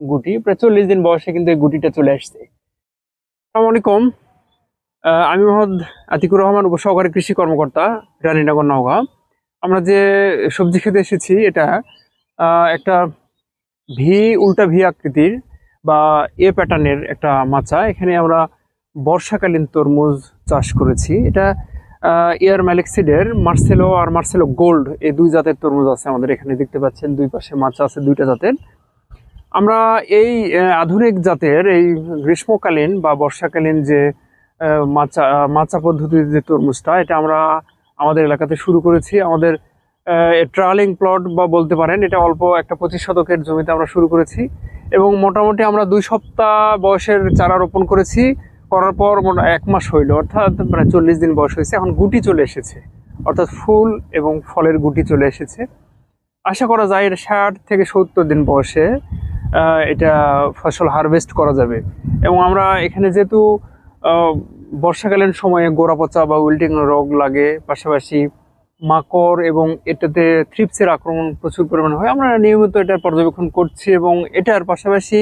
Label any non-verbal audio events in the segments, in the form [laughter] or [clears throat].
গুটি, প্রায় চল্লিশ দিন বয়সে কিন্তু এই গুটিটা চলে আসছে। আসসালামু আলাইকুম। আমি মোহাম্মদ আতিকুর রহমান, উপসহকারী কৃষি কর্মকর্তা, রানীনগর, নওগাঁ। আমরা যে সবজি খেতে এসেছি, এটা একটা ভি, উল্টা ভি আকৃতির বা এ প্যাটার্নের একটা মাচা। এখানে আমরা বর্ষাকালীন তরমুজ চাষ করেছি। এটা এয়ার ম্যালেক্সিডের মার্সেলো আর মার্সেলো গোল্ড, এই দুই জাতের তরমুজ আছে আমাদের এখানে। দেখতে পাচ্ছেন, দুই পাশে মাচা আছে, দুইটা জাতের। আমরা এই আধুনিক জাতের এই গ্রীষ্মকালীন বা বর্ষাকালীন যে মাচা মাচা পদ্ধতির যে তরমুজটা, এটা আমরা আমাদের এলাকাতে শুরু করেছি। আমাদের ট্রালিং প্লট বা বলতে পারেন, এটা অল্প একটা পঁচিশ শতকের জমিতে আমরা শুরু করেছি এবং মোটামুটি আমরা দুই সপ্তাহ বয়সের চারা রোপণ করেছি। করার পর এক মাস হইল, অর্থাৎ প্রায় চল্লিশ দিন বয়স হয়েছে। এখন গুটি চলে এসেছে, অর্থাৎ ফুল এবং ফলের গুটি চলে এসেছে। আশা করা যায় এটা ষাট থেকে সত্তর দিন বয়সে এটা ফসল হারভেস্ট করা যাবে। এবং আমরা এখানে যেহেতু বর্ষাকালীন সময়ে গোড়া পচা বা উইল্টিং রোগ লাগে, পাশাপাশি মাকড় এবং এটাতে থ্রিপসের আক্রমণ প্রচুর পরিমাণে হয়, আমরা নিয়মিত এটা পর্যবেক্ষণ করছি এবং এটার পাশাপাশি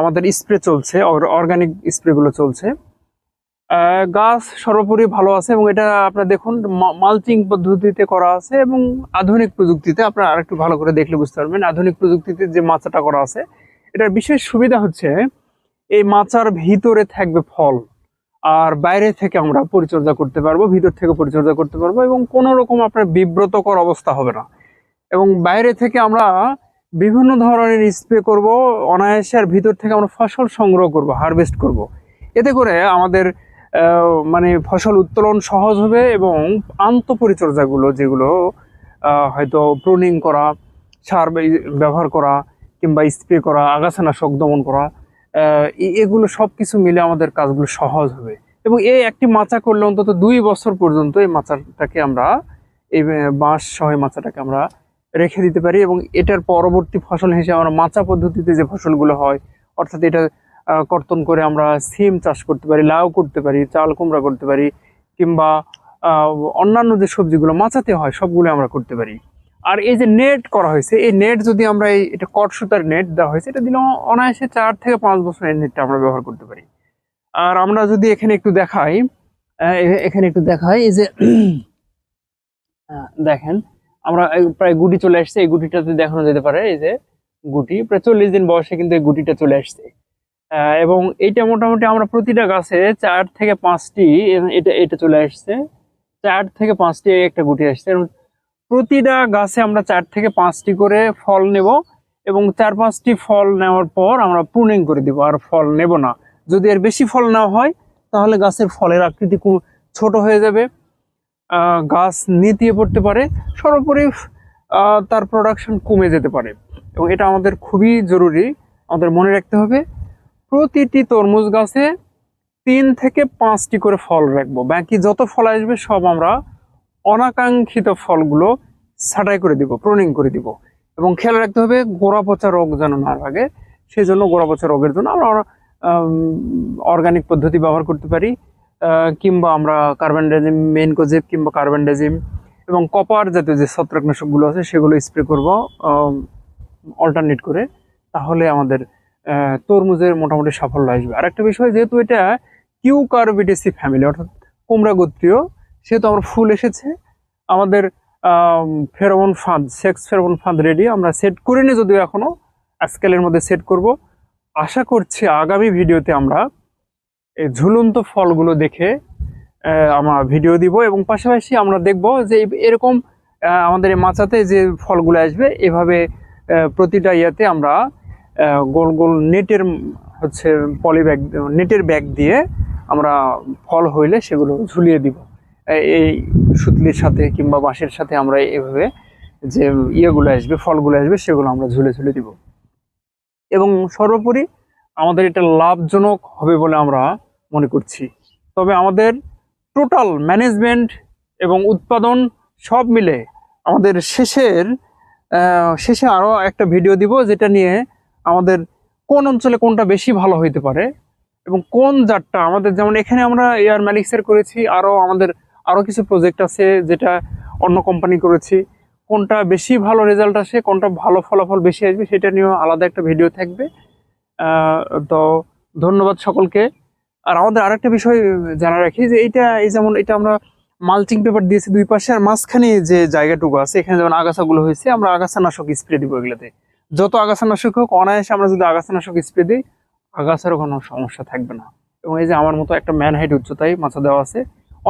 আমাদের স্প্রে চলছে অর্গানিক স্প্রেগুলো চলছে। গাছ সর্বোপরি ভালো আছে এবং এটা আপনার দেখুন মালচিং পদ্ধতিতে করা আছে এবং আধুনিক প্রযুক্তিতে আপনারা আরেকটু ভালো করে দেখলে বুঝতে পারবেন। আধুনিক প্রযুক্তিতে যে মাচাটা করা আছে, এটার বিশেষ সুবিধা হচ্ছে এই মাচার ভিতরে থাকবে ফল আর বাইরে থেকে আমরা পরিচর্যা করতে পারব, ভিতর থেকে পরিচর্যা করতে পারব এবং কোনো রকম আপনার বিব্রতকর অবস্থা হবে না। এবং বাইরে থেকে আমরা বিভিন্ন ধরনের স্প্রে করব, অনায়াসে আর ভিতর থেকে আমরা ফসল সংগ্রহ করব, হারভেস্ট করব। এতে করে আমাদের মানে ফসল উত্তোলন সহজ হবে এবং আন্তঃপরিচর্যাগুলো যেগুলো হয়তো প্রুনিং করা, সার ব্যবহার করা কিংবা স্প্রে করা, আগাছানাশক দমন করা এগুলো সব কিছু মিলে আমাদের কাজগুলো সহজ হবে। এবং এই একটি মাচা করলে অন্তত দুই বছর পর্যন্ত এই মাচাটাকে আমরা, এই বাঁশ সহ মাচাটাকে আমরা রেখে দিতে পারি এবং এটার পরবর্তী ফসল হিসেবে আমরা মাচা পদ্ধতিতে যে ফসলগুলো হয়, অর্থাৎ এটা কর্তন করে আমরা সিম চাষ করতে পারি, লাউ করতে পারি, চাল কুমড়া করতে পারি, কিংবা অন্যান্য যে সবজিগুলো মাচাতে হয়, সবগুলো আমরা করতে পারি। আর এই যে নেট করা হয়েছে, এই নেট যদি আমরা এই, এটা কট সুতার নেট দেওয়া হয়েছে, এটা দিলে অনায়াসে চার থেকে পাঁচ বছর এই নেটটা আমরা ব্যবহার করতে পারি। আর আমরা যদি এখানে একটু দেখাই এখানে একটু দেখাই, এই যে [clears throat] দেখেন, আমরা প্রায় গুটি চলে আসছে, এই গুটিটাতে দেখানো যেতে পারে, এই যে গুটি, প্রায় চল্লিশ দিন বয়সে কিন্তু এই গুটিটা চলে আসছে। এবং এইটা মোটামুটি আমরা প্রতিটা গাছে চার থেকে পাঁচটি এটা এটা চলে আসছে। চার থেকে পাঁচটি একটা গুটি আসছে। এবং প্রতিটা গাছে আমরা চার থেকে পাঁচটি করে ফল নেব এবং চার পাঁচটি ফল নেওয়ার পর আমরা প্রুনিং করে দিব, আর ফল নেব না। যদি এর বেশি ফল নেওয়া হয়, তাহলে গাছের ফলের আকৃতি ছোট হয়ে যাবে। গাছ নিতিয়ে পড়তে পারে, সর্বোপরি তার প্রোডাকশন কমে যেতে পারে। এবং এটা আমাদের খুবই জরুরি, আমাদের মনে রাখতে হবে। প্রতিটি তরমুজ গাছে তিন থেকে পাঁচটি করে ফল রাখব। বাকি যত ফল আসবে সব আমরা অনাকাঙ্ক্ষিত ফলগুলো ছাঁটাই করে দিব প্রুনিং করে দিব। এবং খেয়াল রাখতে হবে গোড়া পচা রোগ যেন না লাগে সেই জন্য গোড়া পচা রোগের জন্য আমরা অর্গানিক পদ্ধতি ব্যবহার করতে পারি। কিংবা আমরা কার্বানডাজিম মেনকোজেব কিংবা কার্বানডাজিম এবং কপার জাতীয় যে ছত্রাকনাশকগুলো আছে সেগুলো স্প্রে করব অল্টারনেট করে, তাহলে আমাদের তরমুজের মোটামুটি সাফল্য আসবে। আর একটা বিষয়, যেহেতু এটা কিউ কার্বিডেসি ফ্যামিলি অর্থাৎ কুমড়া গোত্রীয়, সেহেতু আমার ফুল এসেছে। আমাদের ফেরোমন ফাঁদ সেক্স ফেরোমন ফাঁদ রেডি আমরা সেট করিনি যদিও এখনও আজকালের মধ্যে সেট করব। আশা করছি আগামী ভিডিওতে আমরা এই ঝুলন্ত ফলগুলো দেখে আমরা ভিডিও দিব এবং পাশাপাশি আমরা দেখব যে এরকম আমাদের মাচাতে যে ফলগুলো আসবে, এভাবে প্রতিটা ইয়েতে আমরা গোল গোল নেটের হচ্ছে পলি ব্যাগ, নেটের ব্যাগ দিয়ে আমরা ফল হইলে সেগুলো ঝুলিয়ে দিব। এই সুতলির সাথে কিংবা বাঁশের সাথে আমরা এভাবে যে ইয়েগুলো আসবে, ফলগুলো আসবে, সেগুলো আমরা ঝুলে ঝুলে দিব। এবং সর্বোপরি আমাদের এটা লাভজনক হবে বলে আমরা মনে করছি। তবে আমাদের টোটাল ম্যানেজমেন্ট এবং উৎপাদন সব মিলে আমাদের শেষের শেষে আরও একটা ভিডিও দিব যেটা নিয়ে আমাদের কোন অঞ্চলে কোনটা বেশি ভালো হইতে পারে এবং কোন জাতটা আমাদের যেমন এখানে আমরা এয়ার ম্যালিক্সের করেছি আরও আমাদের আরও কিছু প্রজেক্ট আছে যেটা অন্য কোম্পানি করেছি। কোনটা বেশি ভালো রেজাল্ট আসে, কোনটা ভালো ফলাফল বেশি আসবে সেটা নিয়েও আলাদা একটা ভিডিও থাকবে। তো ধন্যবাদ সকলকে। আর আমাদের আরেকটা বিষয় জানা রাখি যে এইটা, এই যেমন এটা আমরা মালচিং পেপার দিয়েছি দুই পাশে, আর মাঝখানে যে জায়গাটুকু আছে, এখানে যেমন আগাছাগুলো হয়েছে, আমরা আগাছানাশক স্প্রে দিব এগুলোতে। যত আগাছানাশক হোক, অনায়াসে আমরা যদি আগাছানাশক স্প্রে দিই, আগাছারও কোনো সমস্যা থাকবে না। এবং এই যে আমার মতো একটা ম্যান হাইট উচ্চতায় মাছা দেওয়া আছে,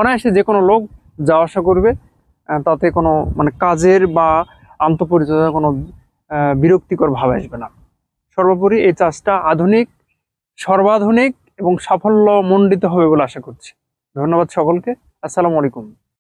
অনায়াসে যে কোনো লোক যাওয়া আসা করবে তাতে কোনো মানে কাজের বা আন্তঃপরিচয়ের কোনো বিরক্তিকর ভাব আসবে না। সর্বোপরি এই চাষটা আধুনিক, সর্বাধুনিক এবং সাফল্য মণ্ডিত হবে বলে আশা করছি। ধন্যবাদ সকলকে। আসসালামু আলাইকুম।